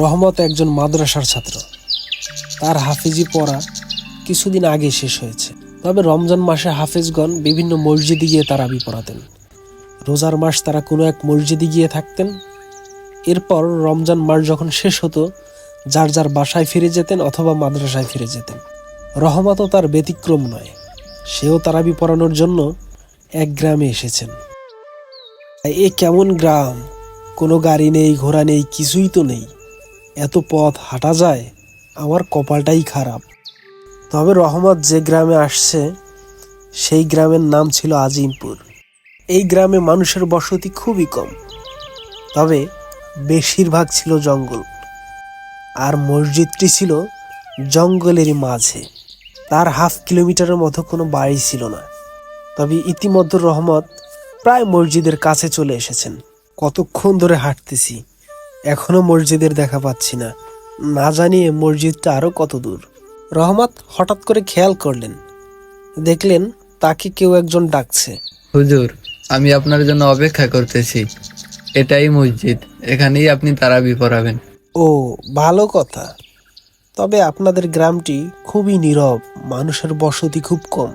রহমত একজন মাদ্রাসার ছাত্র। তার হাফিজি পড়া কিছুদিন আগে শেষ হয়েছে। তবে রমজান মাসে হাফেজগণ বিভিন্ন মসজিদে গিয়ে তারাবি পড়াতেন। রোজার মাস তারা কোনো এক মসজিদে গিয়ে থাকতেন। এরপর রমজান মাস যখন শেষ হতো, যার যার বাসায় ফিরে যেতেন অথবা মাদ্রাসায় ফিরে যেতেন। রহমতও তার ব্যতিক্রম নয়। সেও তারাবি পড়ানোর জন্য এক গ্রামে এসেছেন। এ কেমন গ্রাম? কোনো গাড়ি নেই, ঘোড়া নেই, কিছুই তো নেই। এত পথ হাঁটা যায়, আমার কপালটাই খারাপ। তবে রহমত যে গ্রামে আসছে, সেই গ্রামের নাম ছিল আজিমপুর। এই গ্রামে মানুষের বসতি খুবই কম, তবে বেশিরভাগ ছিল জঙ্গল। আর মসজিদটি ছিল জঙ্গলেরই মাঝে। তার হাফ কিলোমিটারের মতো কোনো বাড়ি ছিল না। তবে ইতিমধ্যে রহমত প্রায় মসজিদের কাছে চলে এসেছেন। কতক্ষণ ধরে হাঁটতেছি এখনও মসজিদের দেখা পাচ্ছি না। না জানিয়ে মসজিদটা আরও কত দূর। রহমত হঠাৎ করে খেয়াল করলেন। দেখলেন তাকে কেউ একজন ডাকছে। হুজুর আমি আপনার জন্য অপেক্ষা করতেছি। এটাই মসজিদ এখানেই আপনি তারাবি পড়াবেন। ও ভালো কথা। তবে আপনাদের গ্রামটি খুবই নীরব মানুষের বসতি খুব কম।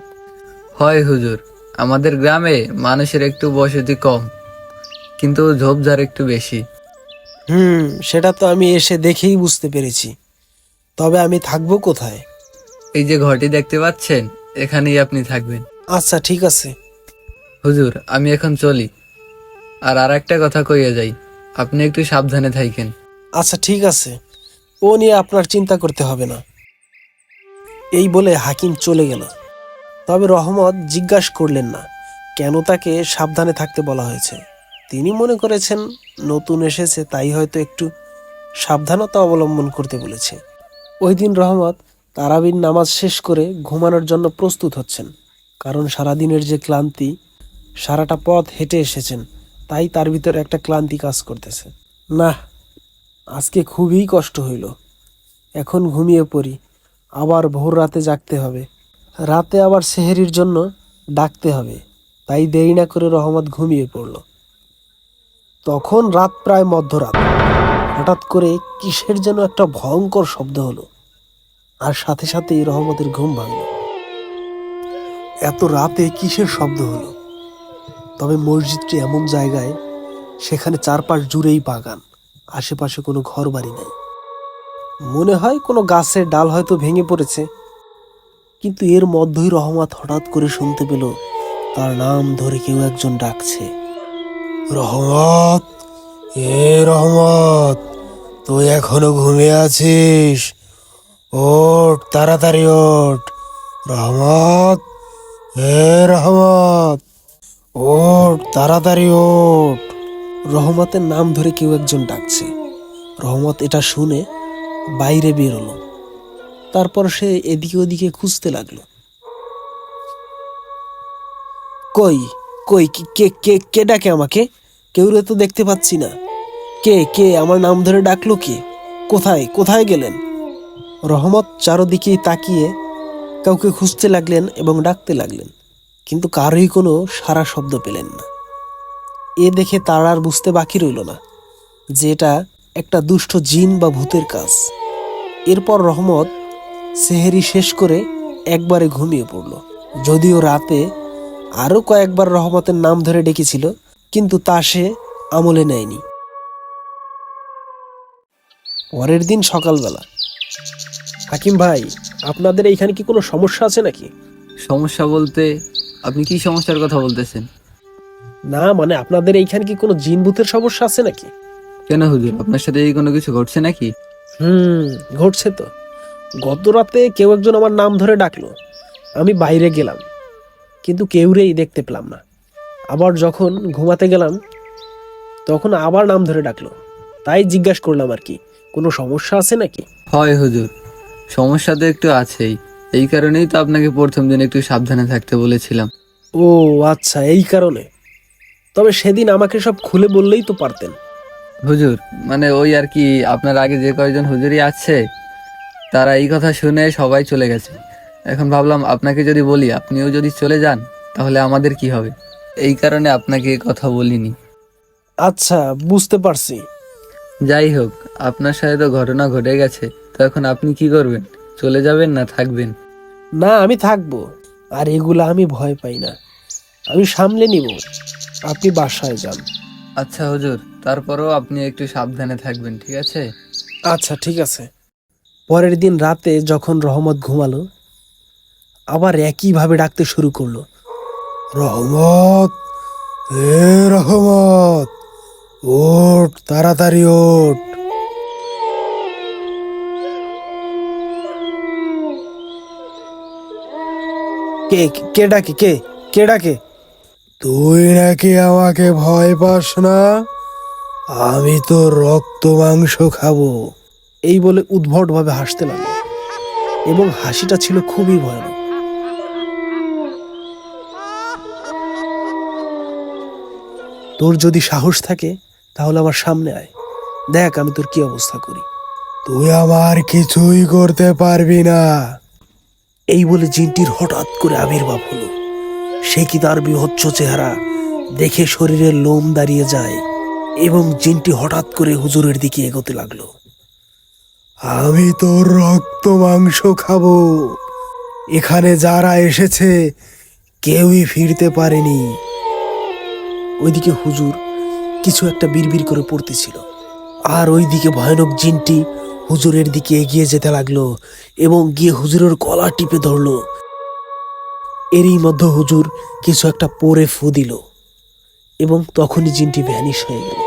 হয় হুজুর আমাদের গ্রামে মানুষের একটু বসতি কম কিন্তু ঝোপঝাড় একটু বেশি। হুম সেটা তো আমি এসে দেখেই বুঝতে পেরেছি। তবে আমি থাকব কোথায়? এই যে ঘরটি দেখতে পাচ্ছেন এখানেই আপনি থাকবেন। আচ্ছা ঠিক আছে। হুজুর আমি এখন চলি। আর আর একটা কথা কইয়া যাই আপনি একটু সাবধানে থাকেন আচ্ছা ঠিক আছে। ও নিয়ে আপনার চিন্তা করতে হবে না। এই বলে হাকিম চলে গেল। তবে রহমত জিজ্ঞাসা করলেন না কেন তাকে সাবধানে থাকতে বলা হয়েছে? তিনি মনে করেছেন, নতুন এসেছে, তাই হয়তো একটু সাবধানতা অবলম্বন করতে বলেছে। ওই দিন রহমত তারাবির নামাজ শেষ করে ঘুমানোর জন্য প্রস্তুত হচ্ছেন, কারণ সারাদিনের যে ক্লান্তি, সারাটা পথ হেঁটে এসেছেন, তাই তার ভিতরে একটা ক্লান্তি কাজ করতেছে। না আজকে খুবই কষ্ট হইল। এখন ঘুমিয়ে পড়ি, আবার ভোর রাতে জাগতে হবে। রাতে আবার সেহেরির জন্য ডাকতে হবে, তাই দেরি না করে রহমত ঘুমিয়ে পড়ল। তখন রাত প্রায় মধ্যরাত। হঠাৎ করে কিসের যেন একটা ভয়ঙ্কর শব্দ হলো, আর সাথে সাথেই রহমতের ঘুম ভাঙল। এত রাতে কিসের শব্দ হলো? তবে মসজিদটি এমন জায়গায়, সেখানে চারপাশ জুড়েই বাগান, আশেপাশে কোনো ঘর বাড়ি নেই। মনে হয় কোনো গাছের ডাল হয়তো ভেঙে পড়েছে। কিন্তু এর মধ্যেই রহমত হঠাৎ করে শুনতে পেল, তার নাম ধরে কেউ একজন ডাকছে। রহমত, এ রহমত, তুই এখনও ঘুমিয়ে আছিস? ওঠ, তাড়াতাড়ি ওঠ। রহমত, এ রহমত, ওঠ, তাড়াতাড়ি ওঠ। রহমতের নাম ধরে কেউ একজন ডাকছে। রহমত এটা শুনে বাইরে বেরোলো। তারপর সে এদিকে ওদিকে খুঁজতে লাগল। কই কই, কে কে কে ডাকে আমাকে? কেউ তো দেখতে পাচ্ছি না। কে কে, আমার নাম ধরে ডাকলো কে? কোথায় কোথায় গেলেন? রহমত চারদিকেই তাকিয়ে কাউকে খুঁজতে লাগলেন এবং ডাকতে লাগলেন, কিন্তু কারোই কোনো সারা শব্দ পেলেন না। এ দেখে তার আর বুঝতে বাকি রইল না যে এটা একটা দুষ্ট জিন বা ভূতের কাজ। এরপর রহমত সেহেরি শেষ করে একবারে ঘুমিয়ে পড়ল, যদিও রাতে আরও কয়েকবার রহমতের নাম ধরে ডেকেছিল কিন্তু তা সে আমলে নেয়নি। পরের দিন সকালবেলা। হাকিম ভাই আপনাদের এইখানে কি কোনো সমস্যা আছে নাকি? সমস্যা বলতে আপনি কি সমস্যার কথা বলতেছেন? না মানে আপনাদের এইখানে কি কোনো জিন ভূতের সমস্যা আছে নাকি? কেন হুজুর? আপনার সাথে এই কোনো কিছু ঘটছে নাকি? হুম ঘটছে তো। গত রাতে কেউ একজন আমার নাম ধরে ডাকলো। আমি বাইরে গেলাম। কিন্তু কেউরেই দেখতে পেলাম না। আবার যখন ঘুমাতে গেলাম তখন আবার নাম ধরে ডাকলো। তাই জিজ্ঞাসা করলাম আর কি কোনো সমস্যা আছে নাকি? হয় হুজুর সমস্যা তো একটু আছেই। এই কারণেই তো আপনাকে প্রথম দিন একটু সাবধানে থাকতে বলেছিলাম। ও আচ্ছা এই কারণে। তবে সেদিন আমাকে সব খুলে বললেই তো পারতেন। হুজুর মানে ওই আর কি আপনার আগে যে কয়েকজন হুজুরই আছে তারা এই কথা শুনে সবাই চলে গেছে। এখন ভাবলাম আপনাকে যদি বলি আপনিও যদি চলে যান তাহলে আমাদের কি হবে? এই কারণে আপনাকে কথা বলিনি। আচ্ছা বুঝতে পারছি। যাই হোক আপনার সাথে তো ঘটনা ঘটে গেছে তো এখন আপনি কি করবেন? চলে যাবেন না থাকবেন? না আমি থাকব। আর এগুলা আমি ভয় পাই না। আমি সামলে নিব। আপনি বাসায় যান। আচ্ছা হুজুর তারপরেও আপনি একটু সাবধানে থাকবেন ঠিক আছে? আচ্ছা ঠিক আছে। পরের দিন রাতে যখন রহমত ঘুমালো আবার একইভাবে ডাকতে শুরু করল। রহমত এ রহমত ওঠ তাড়াতাড়ি ওঠ কে কে ডাকে কে কে ডাকে? তুই নাকি আমাকে ভয় পাস না? আমি তো রক্ত মাংস খাব। এই বলে উদ্ভট ভাবে হাসতে লাগল। এবং হাসিটা ছিল খুবই ভয়ানক। তোর যদি সাহস থাকে তাহলে আমার সামনে আয়। দেখ আমি তোর কি অবস্থা করি। তুই আমার কিছুই করতে পারবি না। এই বলে জিনটির হঠাৎ করে আবির্ভাব হলো। সে কি তার বিভৎস চেহারা দেখে শরীরের লোম দাঁড়িয়ে যায় এবং জিনটি হঠাৎ করে হুজুরের দিকে এগোতে লাগল। আমি তোর রক্ত মাংস খাব। এখানে যারা এসেছে কেউই ফিরতে পারেনি। ওইদিকে হুজুর কিছু একটা বিড়বিড় করে পড়তেছিল। আর ওইদিকে ভয়ানক জিনটি হুজুরের দিকে এগিয়ে যেতে লাগল এবং গিয়ে হুজুরের গলা টিপে ধরলো। এরই মধ্যে হুজুর কিছু একটা পরে ফু দিল এবং তখনই জিনটি ভ্যানিশ হয়ে গেল।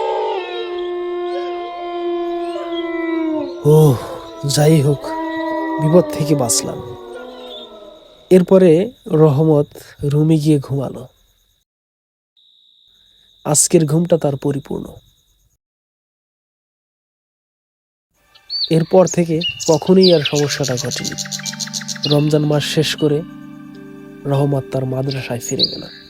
ও যাই হোক, বিপদ থেকে বাঁচলাম। এরপরে রহমত রুমে গিয়ে ঘুমালো। আজকের ঘুমটা তার পরিপূর্ণ। এরপর থেকে কখনোই আর সমস্যাটা ঘটেনি। রমজান মাস শেষ করে রহমত তার মাদ্রাসায় ফিরে গেল।